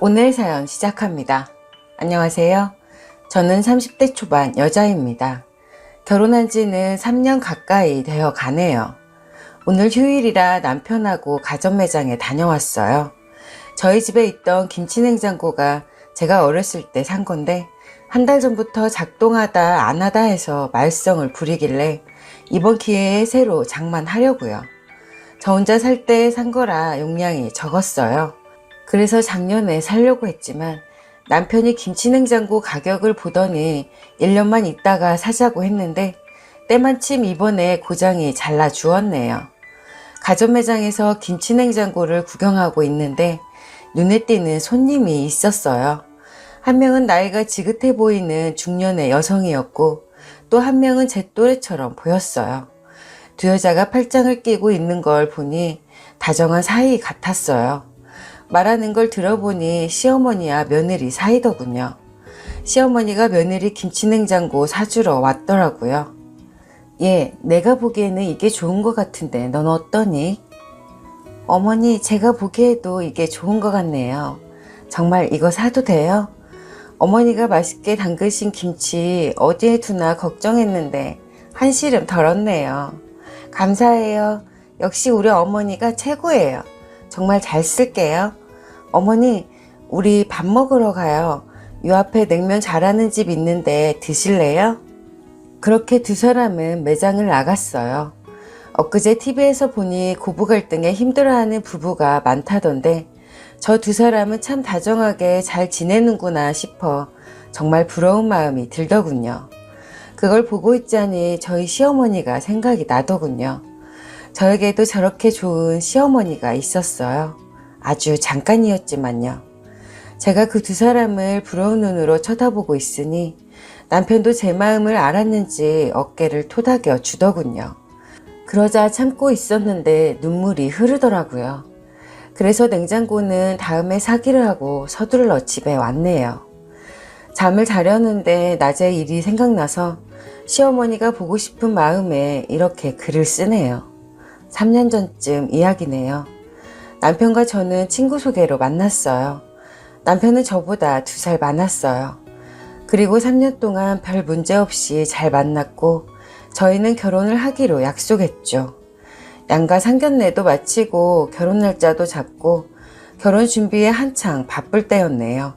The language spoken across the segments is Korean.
오늘 사연 시작합니다. 안녕하세요. 저는 30대 초반 여자입니다. 결혼한 지는 3년 가까이 되어 가네요. 오늘 휴일이라 남편하고 가전 매장에 다녀왔어요. 저희 집에 있던 김치 냉장고가 제가 어렸을 때 산 건데 한 달 전부터 작동하다 안 하다 해서 말썽을 부리길래 이번 기회에 새로 장만하려고요. 저 혼자 살 때 산 거라 용량이 적었어요. 그래서 작년에 살려고 했지만 남편이 김치냉장고 가격을 보더니 1년만 있다가 사자고 했는데 때마침 이번에 고장이 잘라 주었네요. 가전 매장에서 김치냉장고를 구경하고 있는데 눈에 띄는 손님이 있었어요. 한 명은 나이가 지긋해 보이는 중년의 여성이었고 또 한 명은 제 또래처럼 보였어요. 두 여자가 팔짱을 끼고 있는 걸 보니 다정한 사이 같았어요. 말하는 걸 들어보니 시어머니와 며느리 사이더군요. 시어머니가 며느리 김치냉장고 사주러 왔더라고요. 예, 내가 보기에는 이게 좋은 것 같은데 넌 어떠니? 어머니, 제가 보기에도 이게 좋은 것 같네요. 정말 이거 사도 돼요? 어머니가 맛있게 담그신 김치 어디에 두나 걱정했는데 한시름 덜었네요. 감사해요. 역시 우리 어머니가 최고예요. 정말 잘 쓸게요. 어머니, 우리 밥 먹으러 가요. 요 앞에 냉면 잘하는 집 있는데 드실래요? 그렇게 두 사람은 매장을 나갔어요. 엊그제 TV에서 보니 고부 갈등에 힘들어하는 부부가 많다던데 저 두 사람은 참 다정하게 잘 지내는구나 싶어 정말 부러운 마음이 들더군요. 그걸 보고 있자니 저희 시어머니가 생각이 나더군요. 저에게도 저렇게 좋은 시어머니가 있었어요. 아주 잠깐이었지만요. 제가 그 두 사람을 부러운 눈으로 쳐다보고 있으니 남편도 제 마음을 알았는지 어깨를 토닥여 주더군요. 그러자 참고 있었는데 눈물이 흐르더라고요. 그래서 냉장고는 다음에 사기를 하고 서둘러 집에 왔네요. 잠을 자려는데 낮에 일이 생각나서 시어머니가 보고 싶은 마음에 이렇게 글을 쓰네요. 3년 전쯤 이야기네요. 남편과 저는 친구 소개로 만났어요. 남편은 저보다 두 살 많았어요. 그리고 3년 동안 별 문제 없이 잘 만났고 저희는 결혼을 하기로 약속했죠. 양가 상견례도 마치고 결혼 날짜도 잡고 결혼 준비에 한창 바쁠 때였네요.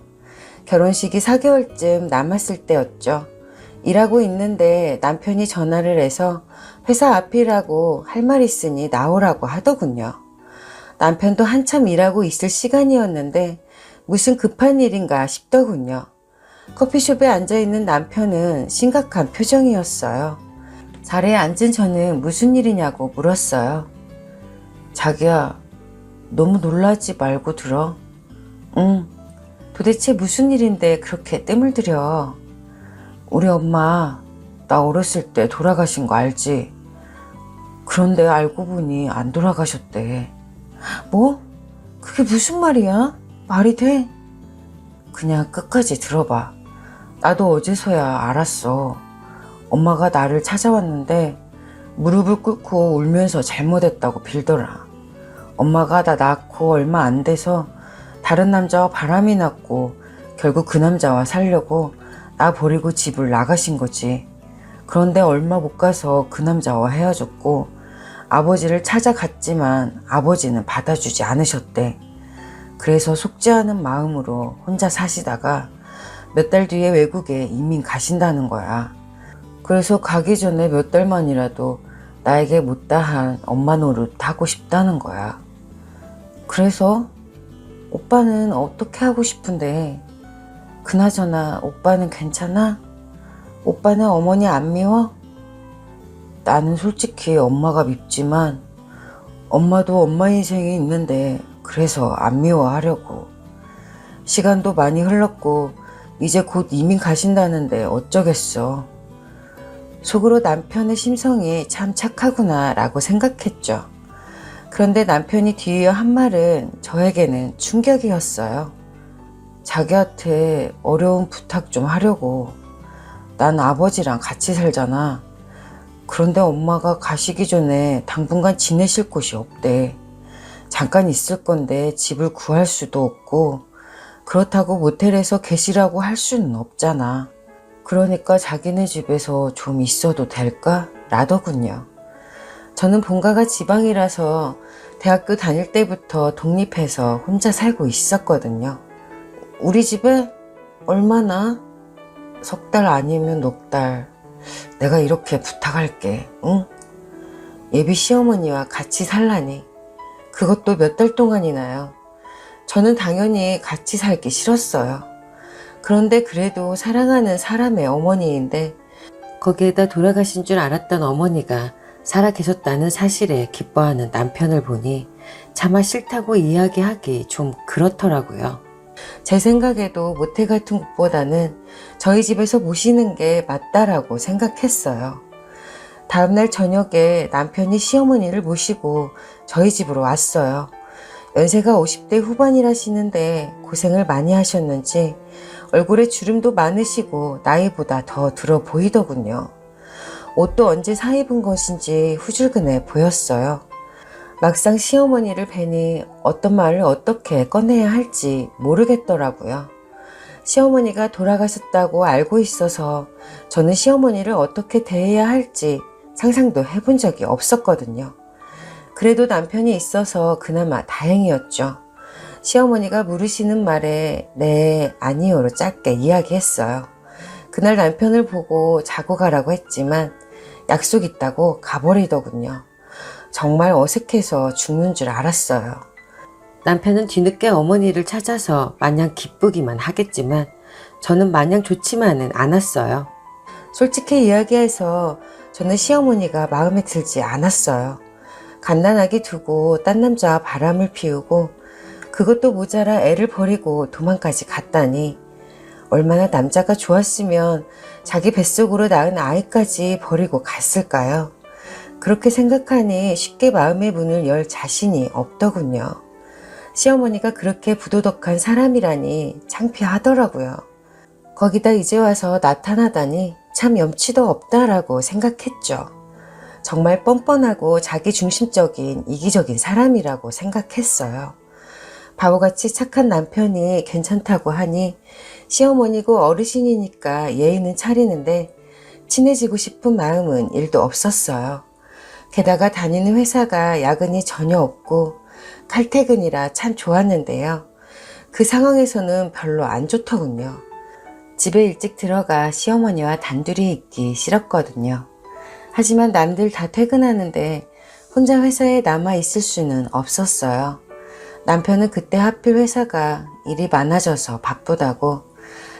결혼식이 4개월쯤 남았을 때였죠. 일하고 있는데 남편이 전화를 해서 회사 앞이라고 할 말 있으니 나오라고 하더군요. 남편도 한참 일하고 있을 시간이었는데 무슨 급한 일인가 싶더군요. 커피숍에 앉아있는 남편은 심각한 표정이었어요. 자리에 앉은 저는 무슨 일이냐고 물었어요. 자기야, 너무 놀라지 말고 들어. 응, 도대체 무슨 일인데 그렇게 뜸을 들여. 우리 엄마, 나 어렸을 때 돌아가신 거 알지? 그런데 알고 보니 안 돌아가셨대. 뭐? 그게 무슨 말이야? 말이 돼? 그냥 끝까지 들어봐. 나도 어제서야 알았어. 엄마가 나를 찾아왔는데 무릎을 꿇고 울면서 잘못했다고 빌더라. 엄마가 나 낳고 얼마 안 돼서 다른 남자와 바람이 났고 결국 그 남자와 살려고 나 버리고 집을 나가신 거지. 그런데 얼마 못 가서 그 남자와 헤어졌고 아버지를 찾아갔지만 아버지는 받아주지 않으셨대. 그래서 않은 마음으로 혼자 사시다가 몇 달 뒤에 외국에 이민 가신다는 거야. 그래서 가기 전에 몇 달만이라도 나에게 못다한 엄마 노릇 하고 싶다는 거야. 그래서 오빠는 어떻게 하고 싶은데 그나저나 오빠는 괜찮아? 오빠는 어머니 안 미워? 나는 솔직히 엄마가 밉지만 엄마도 엄마 인생이 있는데 그래서 안 미워하려고. 시간도 많이 흘렀고 이제 곧 이민 가신다는데 어쩌겠어. 속으로 남편의 심성이 참 착하구나 라고 생각했죠. 그런데 남편이 뒤이어 한 말은 저에게는 충격이었어요. 자기한테 어려운 부탁 좀 하려고. 난 아버지랑 같이 살잖아. 그런데 엄마가 가시기 전에 당분간 지내실 곳이 없대. 잠깐 있을 건데 집을 구할 수도 없고, 그렇다고 모텔에서 계시라고 할 수는 없잖아. 그러니까 자기네 집에서 좀 있어도 될까? 라더군요. 저는 본가가 지방이라서 대학교 다닐 때부터 독립해서 혼자 살고 있었거든요. 우리 집에 얼마나? 석 달 아니면 넉 달. 내가 이렇게 부탁할게, 응? 예비 시어머니와 같이 살라니. 그것도 몇 달 동안이나요. 저는 당연히 같이 살기 싫었어요. 그런데 그래도 사랑하는 사람의 어머니인데 거기에다 돌아가신 줄 알았던 어머니가 살아 계셨다는 사실에 기뻐하는 남편을 보니 차마 싫다고 이야기하기 좀 그렇더라고요. 제 생각에도 모태 같은 곳보다는 저희 집에서 모시는 게 맞다라고 생각했어요. 다음날 저녁에 남편이 시어머니를 모시고 저희 집으로 왔어요. 연세가 50대 후반이라시는데 고생을 많이 하셨는지 얼굴에 주름도 많으시고 나이보다 더 들어 보이더군요. 옷도 언제 사 입은 것인지 후줄근해 보였어요. 막상 시어머니를 뵈니 어떤 말을 어떻게 꺼내야 할지 모르겠더라고요. 시어머니가 돌아가셨다고 알고 있어서 저는 시어머니를 어떻게 대해야 할지 상상도 해본 적이 없었거든요. 그래도 남편이 있어서 그나마 다행이었죠. 시어머니가 물으시는 말에 네, 아니요로 짧게 이야기했어요. 그날 남편을 보고 자고 가라고 했지만 약속 있다고 가버리더군요. 정말 어색해서 죽는 줄 알았어요. 남편은 뒤늦게 어머니를 찾아서 마냥 기쁘기만 하겠지만 저는 마냥 좋지만은 않았어요. 솔직히 이야기해서 저는 시어머니가 마음에 들지 않았어요. 갓난아기 두고 딴 남자와 바람을 피우고 그것도 모자라 애를 버리고 도망까지 갔다니 얼마나 남자가 좋았으면 자기 뱃속으로 낳은 아이까지 버리고 갔을까요? 그렇게 생각하니 쉽게 마음의 문을 열 자신이 없더군요. 시어머니가 그렇게 부도덕한 사람이라니 창피하더라고요. 거기다 이제 와서 나타나다니 참 염치도 없다라고 생각했죠. 정말 뻔뻔하고 자기중심적인 이기적인 사람이라고 생각했어요. 바보같이 착한 남편이 괜찮다고 하니 시어머니고 어르신이니까 예의는 차리는데 친해지고 싶은 마음은 일도 없었어요. 게다가 다니는 회사가 야근이 전혀 없고 칼퇴근이라 참 좋았는데요. 그 상황에서는 별로 안 좋더군요. 집에 일찍 들어가 시어머니와 단둘이 있기 싫었거든요. 하지만 남들 다 퇴근하는데 혼자 회사에 남아 있을 수는 없었어요. 남편은 그때 하필 회사가 일이 많아져서 바쁘다고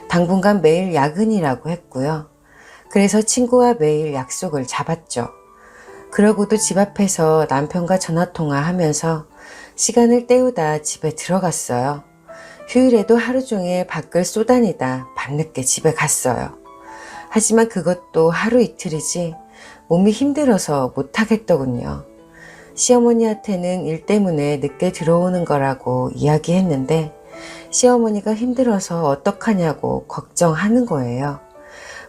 당분간 매일 야근이라고 했고요. 그래서 친구와 매일 약속을 잡았죠. 그러고도 집 앞에서 남편과 전화통화하면서 시간을 때우다 집에 들어갔어요. 휴일에도 하루 종일 밖을 쏘다니다 밤늦게 집에 갔어요. 하지만 그것도 하루 이틀이지 몸이 힘들어서 못하겠더군요. 시어머니한테는 일 때문에 늦게 들어오는 거라고 이야기했는데 시어머니가 힘들어서 어떡하냐고 걱정하는 거예요.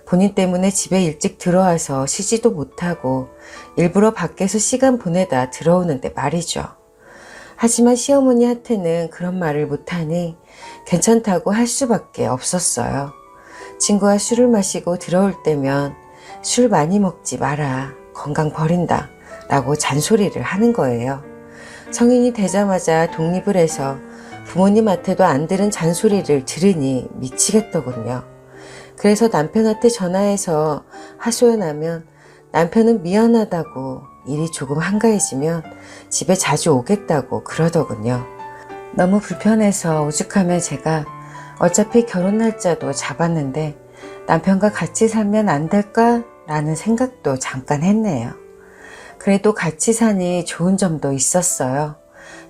본인 때문에 집에 일찍 들어와서 쉬지도 못하고 일부러 밖에서 시간 보내다 들어오는데 말이죠. 하지만 시어머니한테는 그런 말을 못하니 괜찮다고 할 수밖에 없었어요. 친구와 술을 마시고 들어올 때면 술 많이 먹지 마라. 건강 버린다. 라고 잔소리를 하는 거예요. 성인이 되자마자 독립을 해서 부모님한테도 안 들은 잔소리를 들으니 미치겠더군요. 그래서 남편한테 전화해서 하소연하면 남편은 미안하다고 일이 조금 한가해지면 집에 자주 오겠다고 그러더군요. 너무 불편해서 오죽하면 제가 어차피 결혼 날짜도 잡았는데 남편과 같이 살면 안 될까? 라는 생각도 잠깐 했네요. 그래도 같이 사니 좋은 점도 있었어요.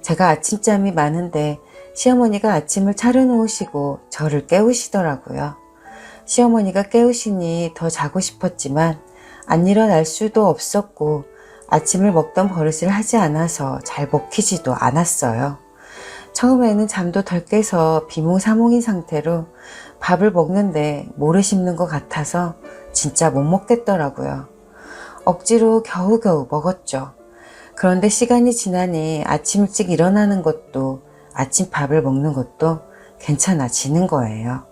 제가 아침잠이 많은데 시어머니가 아침을 차려놓으시고 저를 깨우시더라고요. 시어머니가 깨우시니 더 자고 싶었지만 안 일어날 수도 없었고 아침을 먹던 버릇을 하지 않아서 잘 먹히지도 않았어요. 처음에는 잠도 덜 깨서 비몽사몽인 상태로 밥을 먹는데 모래 씹는 것 같아서 진짜 못 먹겠더라고요. 억지로 겨우겨우 먹었죠. 그런데 시간이 지나니 아침 일찍 일어나는 것도 아침 밥을 먹는 것도 괜찮아지는 거예요.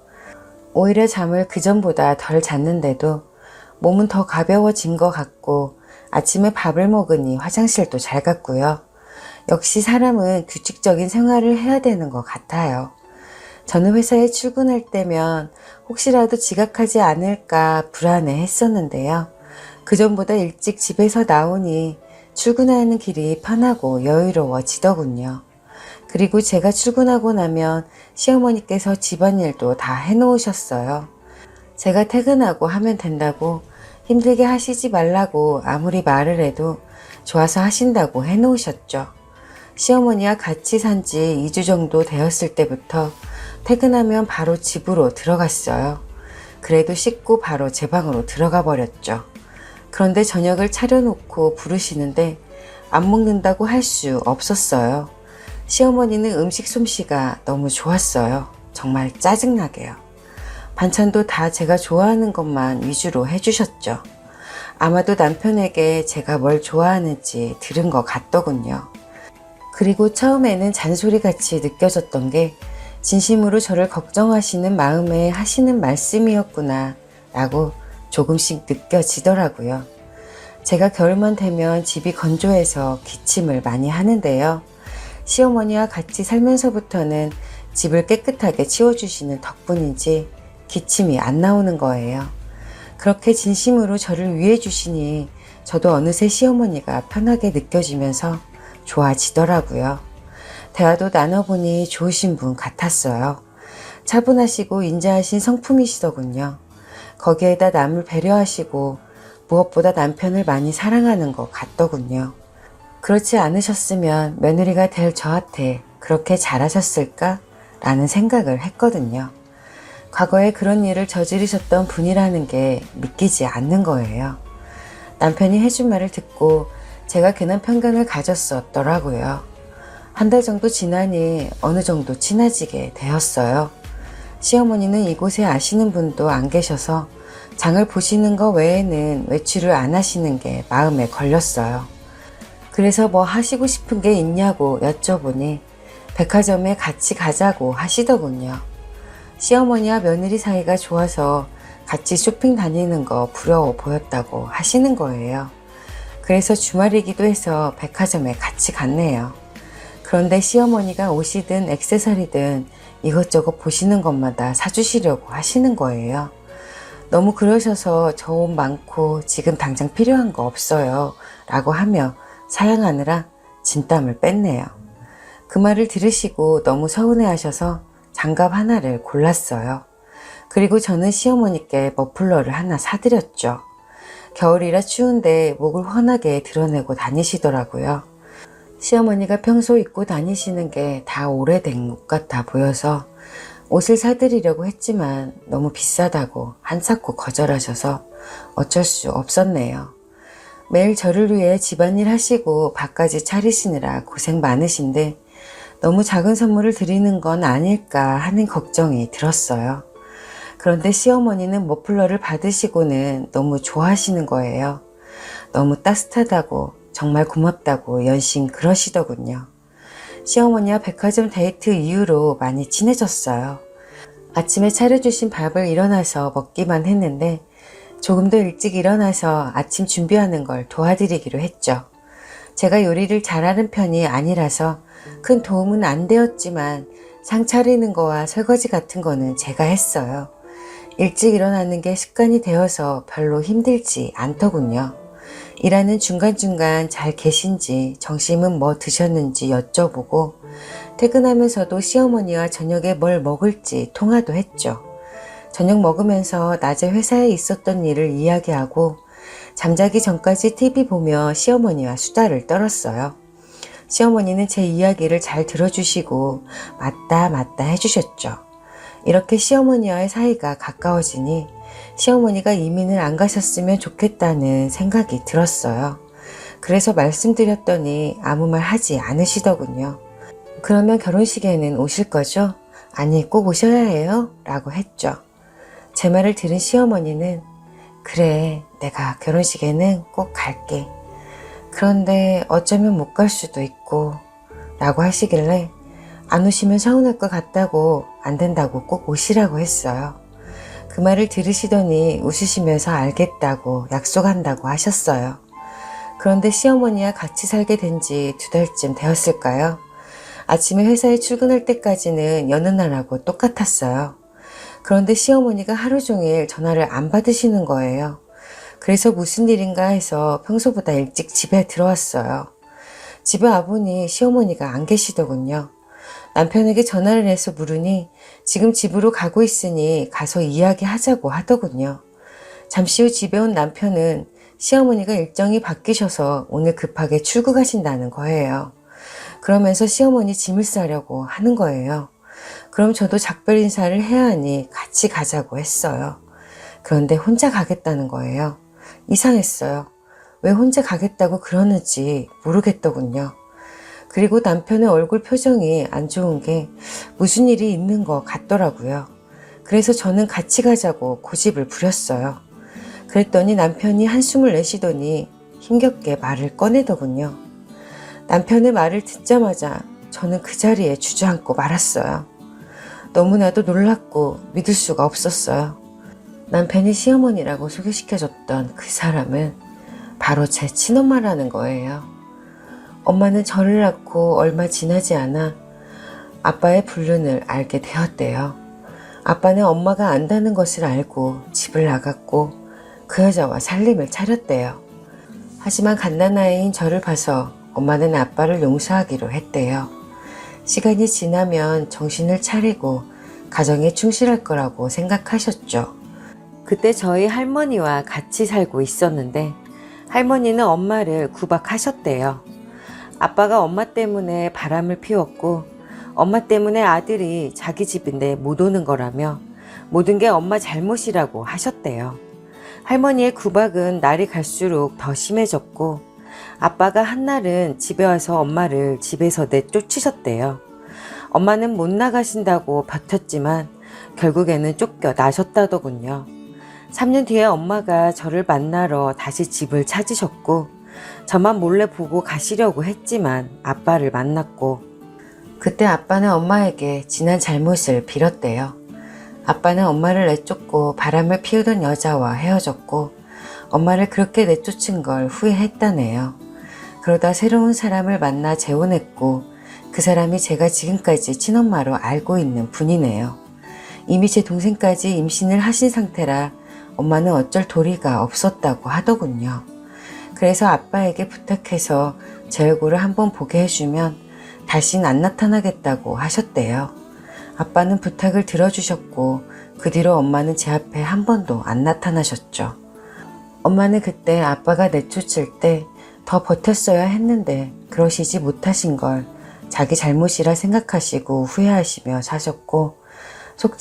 오히려 잠을 그전보다 덜 잤는데도 몸은 더 가벼워진 것 같고 아침에 밥을 먹으니 화장실도 잘 갔고요. 역시 사람은 규칙적인 생활을 해야 되는 것 같아요. 저는 회사에 출근할 때면 혹시라도 지각하지 않을까 불안해 했었는데요. 그전보다 일찍 집에서 나오니 출근하는 길이 편하고 여유로워지더군요. 그리고 제가 출근하고 나면 시어머니께서 집안일도 다 해놓으셨어요. 제가 퇴근하고 하면 된다고 힘들게 하시지 말라고 아무리 말을 해도 좋아서 하신다고 해놓으셨죠. 시어머니와 같이 산 지 2주 정도 되었을 때부터 퇴근하면 바로 집으로 들어갔어요. 그래도 씻고 바로 제 방으로 들어가 버렸죠. 그런데 저녁을 차려놓고 부르시는데 안 먹는다고 할 수 없었어요. 시어머니는 음식 솜씨가 너무 좋았어요. 정말 짜증나게요. 반찬도 다 제가 좋아하는 것만 위주로 해주셨죠. 아마도 남편에게 제가 뭘 좋아하는지 들은 것 같더군요. 그리고 처음에는 잔소리 같이 느껴졌던 게 진심으로 저를 걱정하시는 마음에 하시는 말씀이었구나 라고 조금씩 느껴지더라고요. 제가 겨울만 되면 집이 건조해서 기침을 많이 하는데요. 시어머니와 같이 살면서부터는 집을 깨끗하게 치워주시는 덕분인지 기침이 안 나오는 거예요. 그렇게 진심으로 저를 위해 주시니 저도 어느새 시어머니가 편하게 느껴지면서 좋아지더라고요. 대화도 나눠보니 좋으신 분 같았어요. 차분하시고 인자하신 성품이시더군요. 거기에다 남을 배려하시고 무엇보다 남편을 많이 사랑하는 것 같더군요. 그렇지 않으셨으면 며느리가 될 저한테 그렇게 잘하셨을까? 라는 생각을 했거든요. 과거에 그런 일을 저지르셨던 분이라는 게 믿기지 않는 거예요. 남편이 해준 말을 듣고 제가 괜한 편견을 가졌었더라고요. 한 달 정도 지나니 어느 정도 친해지게 되었어요. 시어머니는 이곳에 아시는 분도 안 계셔서 장을 보시는 것 외에는 외출을 안 하시는 게 마음에 걸렸어요. 그래서 뭐 하시고 싶은 게 있냐고 여쭤보니 백화점에 같이 가자고 하시더군요. 시어머니와 며느리 사이가 좋아서 같이 쇼핑 다니는 거 부러워 보였다고 하시는 거예요. 그래서 주말이기도 해서 백화점에 같이 갔네요. 그런데 시어머니가 옷이든 액세서리든 이것저것 보시는 것마다 사주시려고 하시는 거예요. 너무 그러셔서 저 옷 많고 지금 당장 필요한 거 없어요. 라고 하며 사양하느라 진땀을 뺐네요. 그 말을 들으시고 너무 서운해 하셔서 장갑 하나를 골랐어요. 그리고 저는 시어머니께 머플러를 하나 사드렸죠. 겨울이라 추운데 목을 환하게 드러내고 다니시더라고요. 시어머니가 평소 입고 다니시는 게 다 오래된 옷 같아 보여서 옷을 사드리려고 했지만 너무 비싸다고 한사코 거절하셔서 어쩔 수 없었네요. 매일 저를 위해 집안일 하시고 밥까지 차리시느라 고생 많으신데 너무 작은 선물을 드리는 건 아닐까 하는 걱정이 들었어요. 그런데 시어머니는 머플러를 받으시고는 너무 좋아하시는 거예요. 너무 따뜻하다고 정말 고맙다고 연신 그러시더군요. 시어머니와 백화점 데이트 이후로 많이 친해졌어요. 아침에 차려주신 밥을 일어나서 먹기만 했는데 조금 더 일찍 일어나서 아침 준비하는 걸 도와드리기로 했죠. 제가 요리를 잘하는 편이 아니라서 큰 도움은 안 되었지만 상 차리는 거와 설거지 같은 거는 제가 했어요. 일찍 일어나는 게 습관이 되어서 별로 힘들지 않더군요. 일하는 중간중간 잘 계신지 점심은 뭐 드셨는지 여쭤보고 퇴근하면서도 시어머니와 저녁에 뭘 먹을지 통화도 했죠. 저녁 먹으면서 낮에 회사에 있었던 일을 이야기하고 잠자기 전까지 TV 보며 시어머니와 수다를 떨었어요. 시어머니는 제 이야기를 잘 들어주시고 맞다 맞다 해주셨죠. 이렇게 시어머니와의 사이가 가까워지니 시어머니가 이민을 안 가셨으면 좋겠다는 생각이 들었어요. 그래서 말씀드렸더니 아무 말 하지 않으시더군요. 그러면 결혼식에는 오실 거죠? 아니, 꼭 오셔야 해요? 라고 했죠. 제 말을 들은 시어머니는 그래, 내가 결혼식에는 꼭 갈게. 그런데 어쩌면 못 갈 수도 있고 라고 하시길래 안 오시면 서운할 것 같다고 안 된다고 꼭 오시라고 했어요. 그 말을 들으시더니 웃으시면서 알겠다고 약속한다고 하셨어요. 그런데 시어머니와 같이 살게 된 지 두 달쯤 되었을까요? 아침에 회사에 출근할 때까지는 여느 날하고 똑같았어요. 그런데 시어머니가 하루 종일 전화를 안 받으시는 거예요. 그래서 무슨 일인가 해서 평소보다 일찍 집에 들어왔어요. 집에 와보니 시어머니가 안 계시더군요. 남편에게 전화를 해서 물으니 지금 집으로 가고 있으니 가서 이야기하자고 하더군요. 잠시 후 집에 온 남편은 시어머니가 일정이 바뀌셔서 오늘 급하게 출국하신다는 거예요. 그러면서 시어머니 짐을 싸려고 하는 거예요. 그럼 저도 작별 인사를 해야 하니 같이 가자고 했어요. 그런데 혼자 가겠다는 거예요. 이상했어요. 왜 혼자 가겠다고 그러는지 모르겠더군요. 그리고 남편의 얼굴 표정이 안 좋은 게 무슨 일이 있는 것 같더라고요. 그래서 저는 같이 가자고 고집을 부렸어요. 그랬더니 남편이 한숨을 내쉬더니 힘겹게 말을 꺼내더군요. 남편의 말을 듣자마자 저는 그 자리에 주저앉고 말았어요. 너무나도 놀랍고 믿을 수가 없었어요. 남편이 시어머니라고 소개시켜줬던 그 사람은 바로 제 친엄마라는 거예요. 엄마는 저를 낳고 얼마 지나지 않아 아빠의 불륜을 알게 되었대요. 아빠는 엄마가 안다는 것을 알고 집을 나갔고 그 여자와 살림을 차렸대요. 하지만 갓난아이인 저를 봐서 엄마는 아빠를 용서하기로 했대요. 시간이 지나면 정신을 차리고 가정에 충실할 거라고 생각하셨죠. 그때 저희 할머니와 같이 살고 있었는데 할머니는 엄마를 구박하셨대요. 아빠가 엄마 때문에 바람을 피웠고 엄마 때문에 아들이 자기 집인데 못 오는 거라며 모든 게 엄마 잘못이라고 하셨대요. 할머니의 구박은 날이 갈수록 더 심해졌고 아빠가 한날은 집에 와서 엄마를 집에서 내쫓으셨대요. 엄마는 못 나가신다고 버텼지만 결국에는 쫓겨 나셨다더군요. 3년 뒤에 엄마가 저를 만나러 다시 집을 찾으셨고 저만 몰래 보고 가시려고 했지만 아빠를 만났고 그때 아빠는 엄마에게 지난 잘못을 빌었대요. 아빠는 엄마를 내쫓고 바람을 피우던 여자와 헤어졌고 엄마를 그렇게 내쫓은 걸 후회했다네요. 그러다 새로운 사람을 만나 재혼했고 그 사람이 제가 지금까지 친엄마로 알고 있는 분이네요. 이미 제 동생까지 임신을 하신 상태라 엄마는 어쩔 도리가 없었다고 하더군요. 그래서 아빠에게 부탁해서 제 얼굴을 한번 보게 해주면 다신 안 나타나겠다고 하셨대요. 아빠는 부탁을 들어주셨고 그 뒤로 엄마는 제 앞에 한 번도 안 나타나셨죠. 엄마는 그때 아빠가 내쫓을 때 더 버텼어야 했는데 그러시지 못하신 걸 자기 잘못이라 생각하시고 후회하시며 사셨고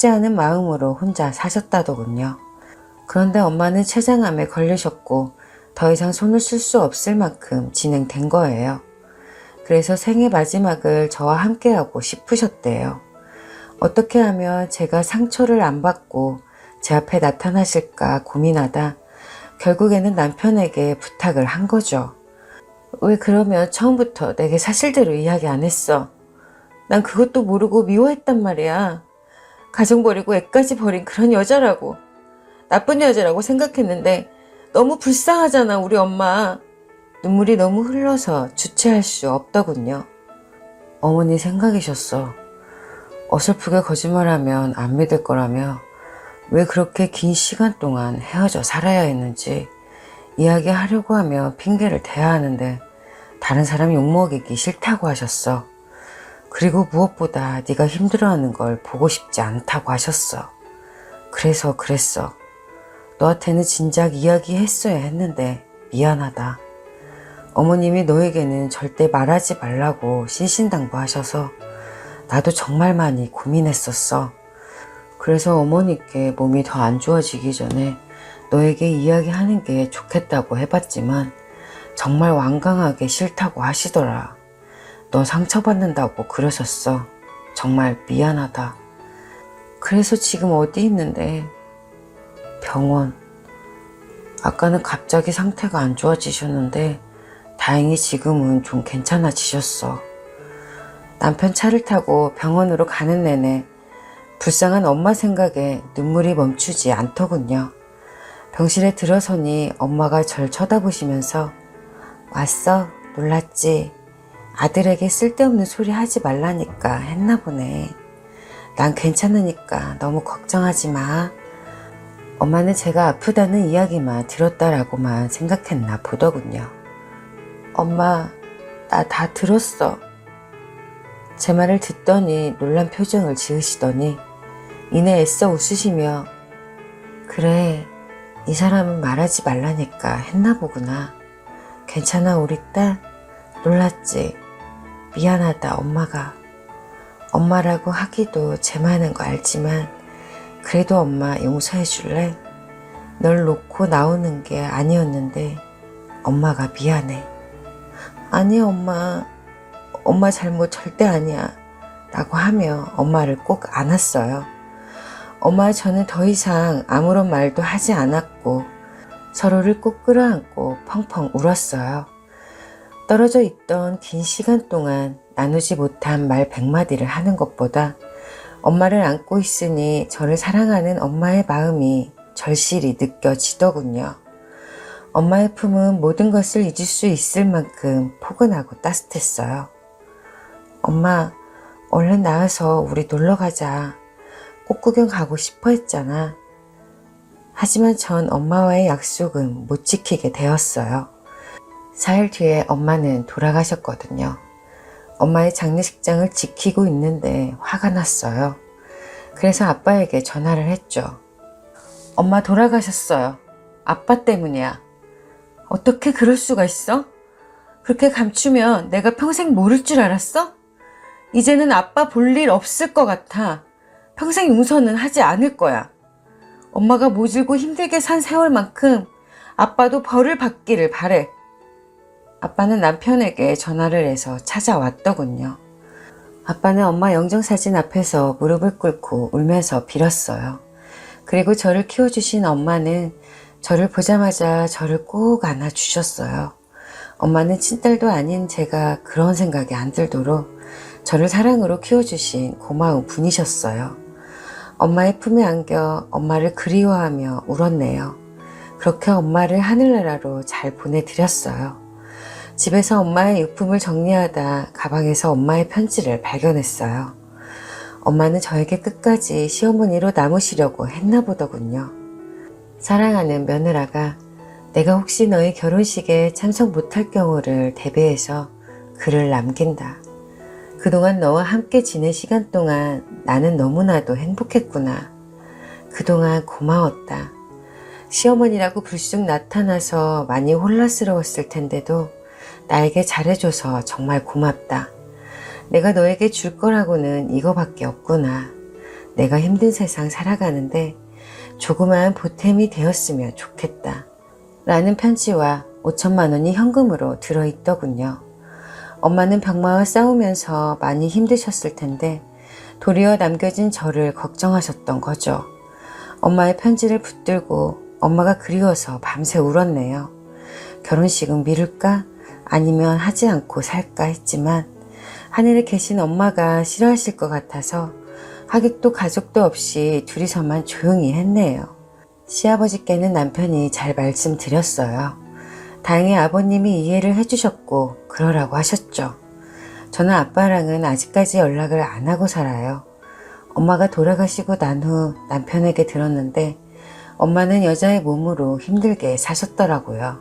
않은 마음으로 혼자 사셨다더군요. 그런데 엄마는 췌장암에 걸리셨고 더 이상 손을 쓸 수 없을 만큼 진행된 거예요. 그래서 생애 마지막을 저와 함께하고 싶으셨대요. 어떻게 하면 제가 상처를 안 받고 제 앞에 나타나실까 고민하다 결국에는 남편에게 부탁을 한 거죠. 왜 그러면 처음부터 내게 사실대로 이야기 안 했어? 난 그것도 모르고 미워했단 말이야. 가정 버리고 애까지 버린 그런 여자라고. 나쁜 여자라고 생각했는데 너무 불쌍하잖아, 우리 엄마. 눈물이 너무 흘러서 주체할 수 없더군요. 어머니 생각이셨어. 어설프게 거짓말하면 안 믿을 거라며 왜 그렇게 긴 시간 동안 헤어져 살아야 했는지 이야기하려고 하며 핑계를 대야 하는데 다른 사람 욕먹이기 싫다고 하셨어. 그리고 무엇보다 네가 힘들어하는 걸 보고 싶지 않다고 하셨어. 그래서 그랬어. 너한테는 진작 이야기했어야 했는데 미안하다. 어머님이 너에게는 절대 말하지 말라고 신신당부하셔서 나도 정말 많이 고민했었어. 그래서 어머니께 몸이 더 안 좋아지기 전에 너에게 이야기하는 게 좋겠다고 해봤지만 정말 완강하게 싫다고 하시더라. 너 상처받는다고 그러셨어. 정말 미안하다. 그래서 지금 어디 있는데? 병원. 아까는 갑자기 상태가 안 좋아지셨는데 다행히 지금은 좀 괜찮아지셨어. 남편 차를 타고 병원으로 가는 내내 불쌍한 엄마 생각에 눈물이 멈추지 않더군요. 병실에 들어서니 엄마가 절 쳐다보시면서 왔어? 놀랐지? 아들에게 쓸데없는 소리 하지 말라니까 했나 보네. 난 괜찮으니까 너무 걱정하지 마. 엄마는 제가 아프다는 이야기만 들었다라고만 생각했나 보더군요. 엄마, 나 다 들었어. 제 말을 듣더니 놀란 표정을 지으시더니 이내 애써 웃으시며 그래, 이 사람은 말하지 말라니까 했나 보구나. 괜찮아, 우리 딸? 놀랐지? 미안하다, 엄마가. 엄마라고 하기도 제 많은 거 알지만 그래도 엄마 용서해 줄래? 널 놓고 나오는 게 아니었는데 엄마가 미안해. 아니 엄마, 엄마 잘못 절대 아니야. 라고 하며 엄마를 꼭 안았어요. 엄마 저는 더 이상 아무런 말도 하지 않았고 서로를 꼭 끌어안고 펑펑 울었어요. 떨어져 있던 긴 시간 동안 나누지 못한 말 백마디를 하는 것보다 엄마를 안고 있으니 저를 사랑하는 엄마의 마음이 절실히 느껴지더군요. 엄마의 품은 모든 것을 잊을 수 있을 만큼 포근하고 따뜻했어요. 엄마, 얼른 나와서 우리 놀러 가자. 꽃 구경 가고 싶어 했잖아. 하지만 전 엄마와의 약속은 못 지키게 되었어요. 사일 뒤에 엄마는 돌아가셨거든요. 엄마의 장례식장을 지키고 있는데 화가 났어요. 그래서 아빠에게 전화를 했죠. 엄마 돌아가셨어요. 아빠 때문이야. 어떻게 그럴 수가 있어? 그렇게 감추면 내가 평생 모를 줄 알았어? 이제는 아빠 볼 일 없을 것 같아. 평생 용서는 하지 않을 거야. 엄마가 모질고 힘들게 산 세월만큼 아빠도 벌을 받기를 바래. 아빠는 남편에게 전화를 해서 찾아왔더군요. 아빠는 엄마 영정사진 앞에서 무릎을 꿇고 울면서 빌었어요. 그리고 저를 키워주신 엄마는 저를 보자마자 저를 꼭 안아주셨어요. 엄마는 친딸도 아닌 제가 그런 생각이 안 들도록 저를 사랑으로 키워주신 고마운 분이셨어요. 엄마의 품에 안겨 엄마를 그리워하며 울었네요. 그렇게 엄마를 하늘나라로 잘 보내드렸어요. 집에서 엄마의 유품을 정리하다 가방에서 엄마의 편지를 발견했어요. 엄마는 저에게 끝까지 시어머니로 남으시려고 했나 보더군요. 사랑하는 며느라가 내가 혹시 너의 결혼식에 참석 못할 경우를 대비해서 글을 남긴다. 그동안 너와 함께 지낸 시간 동안 나는 너무나도 행복했구나. 그동안 고마웠다. 시어머니라고 불쑥 나타나서 많이 혼란스러웠을 텐데도 나에게 잘해줘서 정말 고맙다. 내가 너에게 줄 거라고는 이거밖에 없구나. 내가 힘든 세상 살아가는데 조그마한 보탬이 되었으면 좋겠다. 라는 편지와 5천만 원이 현금으로 들어있더군요. 엄마는 병마와 싸우면서 많이 힘드셨을 텐데 도리어 남겨진 저를 걱정하셨던 거죠. 엄마의 편지를 붙들고 엄마가 그리워서 밤새 울었네요. 결혼식은 미룰까? 아니면 하지 않고 살까 했지만 하늘에 계신 엄마가 싫어하실 것 같아서 하객도 가족도 없이 둘이서만 조용히 했네요. 시아버지께는 남편이 잘 말씀드렸어요. 다행히 아버님이 이해를 해주셨고 그러라고 하셨죠. 저는 아빠랑은 아직까지 연락을 안 하고 살아요. 엄마가 돌아가시고 난 후 남편에게 들었는데 엄마는 여자의 몸으로 힘들게 사셨더라고요.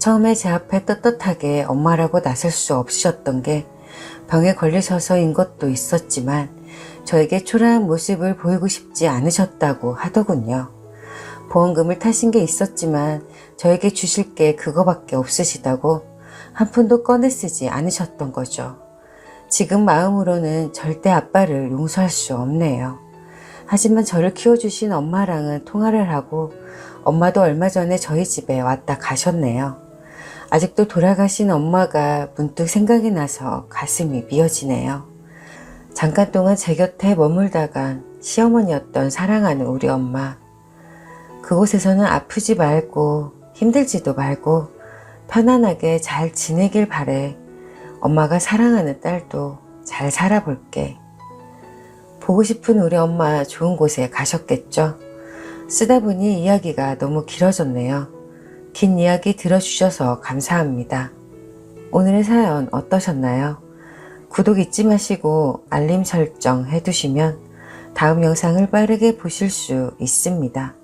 처음에 제 앞에 떳떳하게 엄마라고 나설 수 없으셨던 게 병에 걸리셔서인 것도 있었지만 저에게 초라한 모습을 보이고 싶지 않으셨다고 하더군요. 보험금을 타신 게 있었지만 저에게 주실 게 그거밖에 없으시다고 한 푼도 꺼내 쓰지 않으셨던 거죠. 지금 마음으로는 절대 아빠를 용서할 수 없네요. 하지만 저를 키워주신 엄마랑은 통화를 하고 엄마도 얼마 전에 저희 집에 왔다 가셨네요. 아직도 돌아가신 엄마가 문득 생각이 나서 가슴이 미어지네요. 잠깐 동안 제 곁에 머물다간 시어머니였던 사랑하는 우리 엄마. 그곳에서는 아프지 말고 힘들지도 말고 편안하게 잘 지내길 바래. 엄마가 사랑하는 딸도 잘 살아볼게. 보고 싶은 우리 엄마 좋은 곳에 가셨겠죠? 쓰다 보니 이야기가 너무 길어졌네요. 긴 이야기 들어주셔서 감사합니다. 오늘의 사연 어떠셨나요? 구독 잊지 마시고 알림 설정 해두시면 다음 영상을 빠르게 보실 수 있습니다.